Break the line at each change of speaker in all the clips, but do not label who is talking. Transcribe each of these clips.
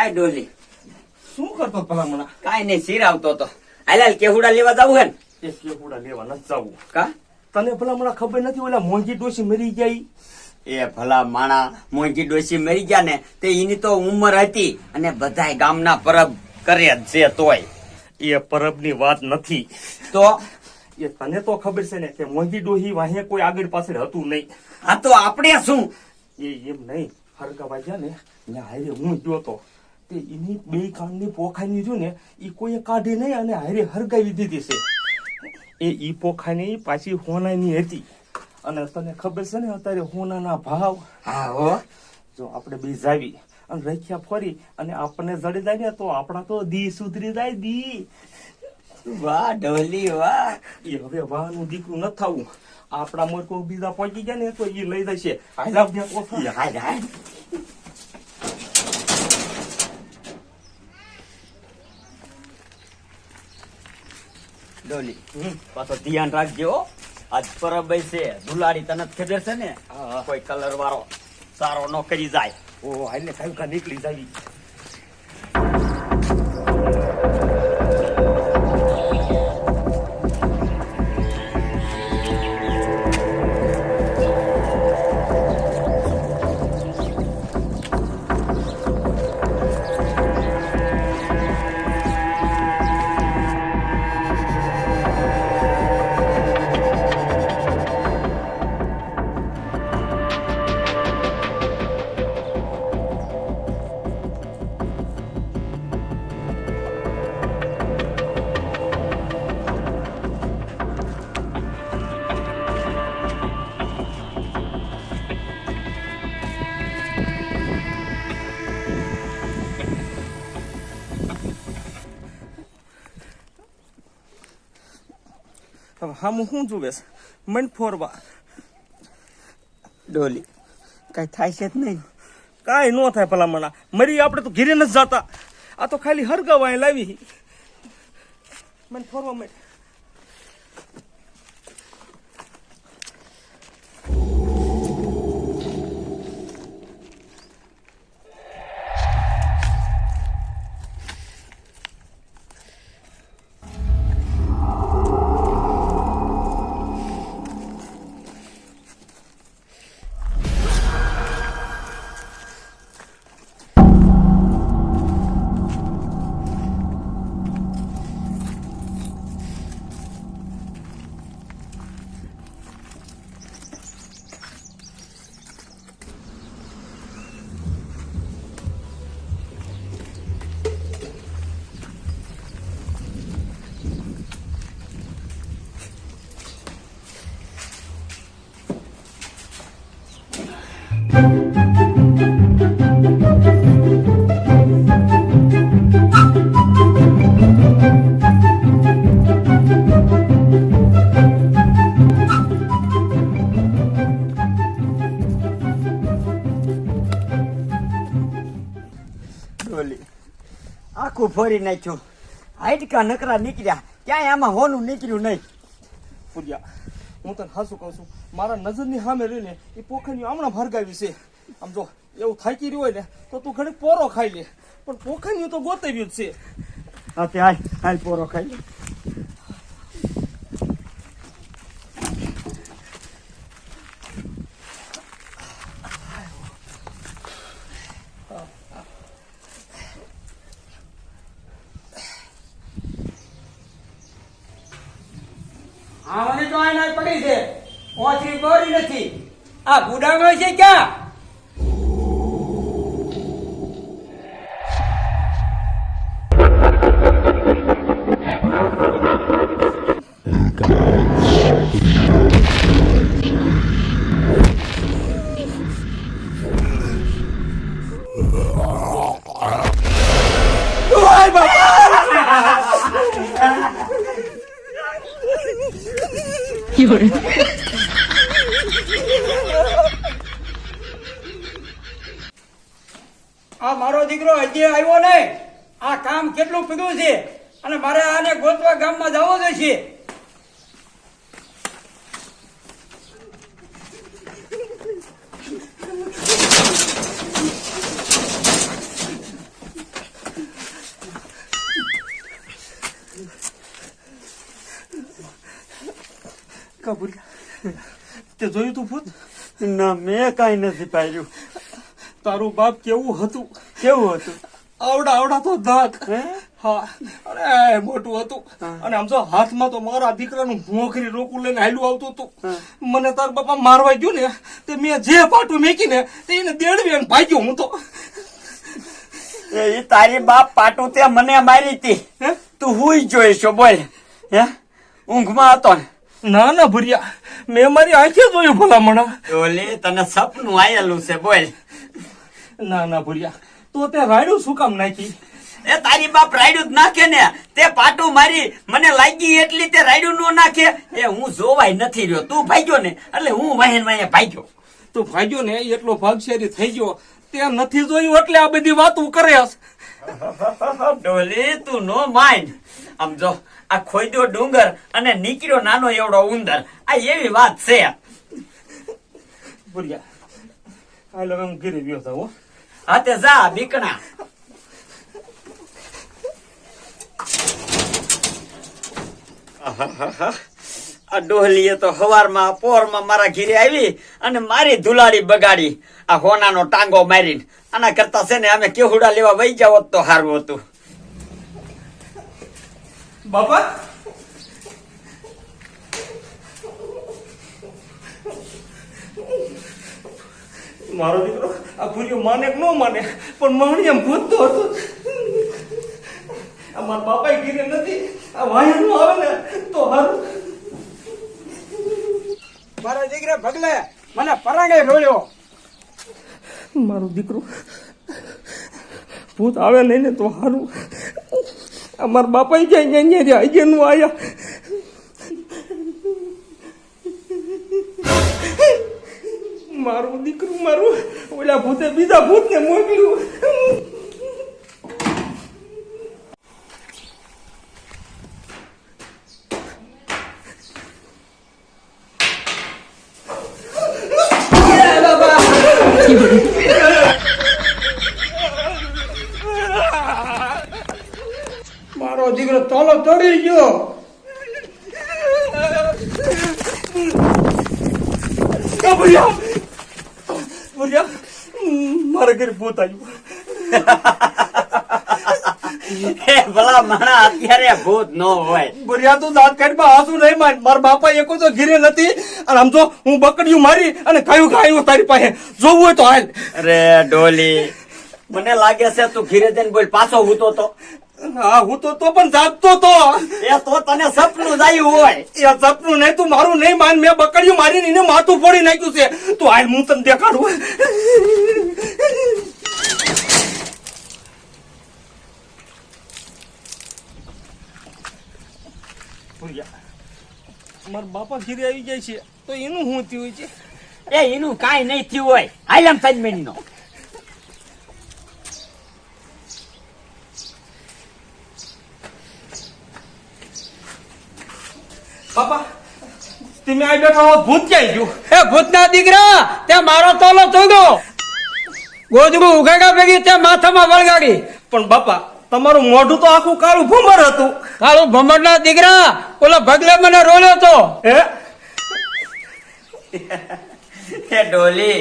આય ડોલી.
શું કરતો ભલામણા
કાઈ નહીં સિરાવતો તો હાલ કેહુડા લેવા જવું હે ને?
કેહુડા લેવા ન જવું.
કા?
તને ભલામણા ખબર નથી ઓલા મોંઘી ડોસી મરી ગઈ?
એ ભલા માણા મોંઘી ડોસી મરી ગયા ને તે એની તો ઉંમર હતી અને બધાય ગામના પરબ કરે જ છે તોય.
એ પરબની વાત નથી.
તો?
એ તને તો ખબર છે ને કે મોંઘી ડોહી વાહે કોઈ આગળ પાછળ હતું નહીં.
આ તો આપણે શું?
એ એમ નહીં હરકા વાગ્યા ને હારે હું ગયો તો. તે એની બે કાનની પોખાની જો ને એ કોઈએ કાઢી નહીં અને હારે હરગાવી દીધી છે એ ઈ પોખાની પાછી હોનાની હતી અને તને ખબર છે ને અત્યારે હોનાના ભાવ
હા હો
જો આપણે બે જાવી અને રખ્યા ફરી અને આપણને જડી જાય ને તો આપણા તો દી સુધરી જાય દી
વાહ ડોલી વાહ
એ હવે વાહનું દીકરું ન થવું આપણા મોર કોઈ બીજા પહોંચી ગયા ને તો એ લઈ જશે હાલ ત્યાં કોથા.
હાય હાય ડોલી. પાછો ધ્યાન રાખજો આજ પરબ છે દુલાડી તને જ ખબર છે ને. કોઈ કલર વાળો સારો નોકરી કરી જાય.
ઓ હાલે કાંઈ કા નીકળી જાવી હવે હામું શું જુએ છે મન ફોરવા
ડોલી કઈ થાય છે જ નહીં
કાંઈ ન થાય પેલા મના મરી આપણે તો ઘીરે નથી જતા આ તો ખાલી હરગાવા લાવી મને ફોરવા માંડ
આખું ફોરી નાખ્યું. હાઈટકા નકરા નીકળ્યા. ક્યાંય આમાં હોનું નીકળ્યું નહીં.
પૂજ્યા હું તને હાસું કહું છું. મારા નજરની સામે રહીને એ પોખરની હમણાં ભરગાવી છે. આમ જો એવું થાકી રહ્યું હોય ને તો તું ઘણી પોરો ખાઈ લે. પણ પોખરની તો ગોતવ્યું જ છે.
હા તે હાલ હાલ પોરો ખાઈ લે.
આવાની તો આના પડી છે ઓછી બોરી નથી આ ગુડાણો છે ક્યાં આ મારો દીકરો હજી આવ્યો નહીં. આ કામ કેટલું પીડ્યું છે? અને મારે આને ગોતવા ગામમાં જવો
જોઈએ કબૂલ. તે જોયું તું ભૂત?
ના, મેં કાંઈ નથી પાડ્યું.
તારું બાપ કેવું હતું?
કેવું હતું?
આવડા આવડા તો દાંત.
હા?
અરે મોટું હતું. અને આમ જો હાથમાં તો મારા દીકરાનું મોખરી રોકું લઈને હાલ્યું આવતું હતું. મને તાર બાપા મારવા ગયું ને તે મેં જે પાટું મેકીને તે એને દેડવી અને ભાગ્યો હું તો.
એ તારી બાપ પાટું તે મને મારી હતી.
હે?
તું હુઈ જોઈશો બોલ. હે? ઊંઘમાં હતો ના
ના ભૂરિયા. મેં મારી આંખે જોયું ભલામણા.
ઓલી તને સપનું આયેલું છે બોલ.
ના ના ભૂરિયા તો તે રાયડું શું કામ નાખી
એ તારી બાપ રાયડું જ નાખે ને. તે પાટું મારી મને લાગી એટલી તે રાયડું નો નાખે. એ હું જોવાય નથી રહ્યો. તું ભાગ્યો ને એટલે હું વાહેન વાહે ભાગ્યો.
તું ભાગ્યો ને એટલો ભાગશેરી થઈ ગયો. તે નથી જોયું એટલે આ બધી વાતો કરે
ડોલી તું નો માઇન્ડ. આમ જો આ ખોઈદ્યો ડુંગર અને નીકળ્યો નાનો એવડો ઉંદર. આ એવી વાત છે.
ભૂર્યા હાલ હવે હું ઘરે ગયો છું હો.
હા તે જા બીકણા. આ ડોહલીએ તો હવારમાં પોરમાં મારા ઘીરે આવી અને મારી ધુલાડી બગાડી. આ હોનાનો ટાંગો મારીને. આના કરતા છે ને અમે કેહુડા લેવા વહી જાવ તો હારું હતું.
બાપા મારો દીકરો આ ભૂર્યો માને કે ન માને પણ માણી એમ ભૂતતો હતો. આ મારા બાપાએ ઘીરે નથી આ વાયરનું આવે ને તો હારું.
મારા દીકરા ભગલે મને પરાંગે રોળ્યો.
મારો દીકરો ભૂત આવે નહીં ને તો હારું. અમારા બાપા જાય અહીંયા રહ્યા અહીંયા નું આયા મારું દીકરું મારું, ઓલા ભૂતે બીજા ભૂતને મોકલ્યું.
મારો દીકરો તોલો તોડી ગયો.
આ ભૂલ્યા ભૂલ્યા મારા ઘરે ભૂત આવ્યું
ભલા માણા અત્યારે ભૂત નો હોય
ભૂલ્યા તું દાંત કાઢમાં હાસુ નહીં માન મારા બાપા એકો તો ઘીરે નથી અને આમ હું બકડીયું મારી અને કયું ખાયું તારી પાસે જોવું હોય તો હાલ
અરે ડોલી મને લાગે છે તું ઘીરે જઈને બોલ પાછો હૂતો તો
હા હું તો તો પણ જાગતો તો.
એ તો તને સપનું જ હોય.
એ સપનું નહીં તું મારું નહીં માન. મેં બકડ્યું મારીને એને માથું ફોડી નાખ્યું છે. તું હાલ હું તને દેખાડું. મારા બાપા ઘીરે આવી જાય છે. તો એનું શું થયું છે?
એ એનું કાંઈ નહીં થયું હોય. હાલ આમ મેની નો
બાપા તમે આ બેઠા હો ભૂત ક્યાં ગયું?
એ ભૂતના દીકરા ત્યાં મારો તોલો તોડ્યો ગોજડું ઉગાડ્યા ભેગી ત્યાં માથામાં વળગાડી.
પણ બાપા તમારું મોઢું તો આખું કાળું ભમર હતું.
કાળું ભમરના દીકરા ઓલો ભગલે મને રોલ્યો તો.
હે?
એ ડોલી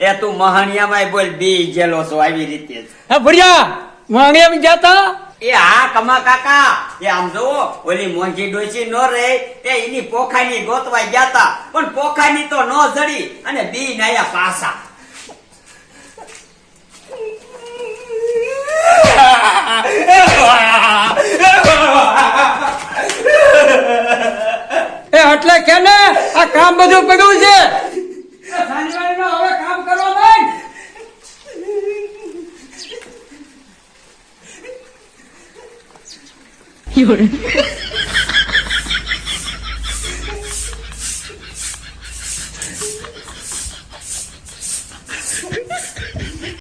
એ તું મહાણિયામાં બોલ બી જેલો છો આવી રીતે
હા ભુરિયા વાણિયા જતા?
એ હા, કમા કાકા, એ આમ જોવો ઓલી મોંઘી ડોસી નો રે, એ એની પોખાની ગોતવા ગયા પણ પોખાની તો નો જડી અને બી નાયા પાસા.
એ એટલે કે ને આ કામ બધું પડ્યું છે?
有人，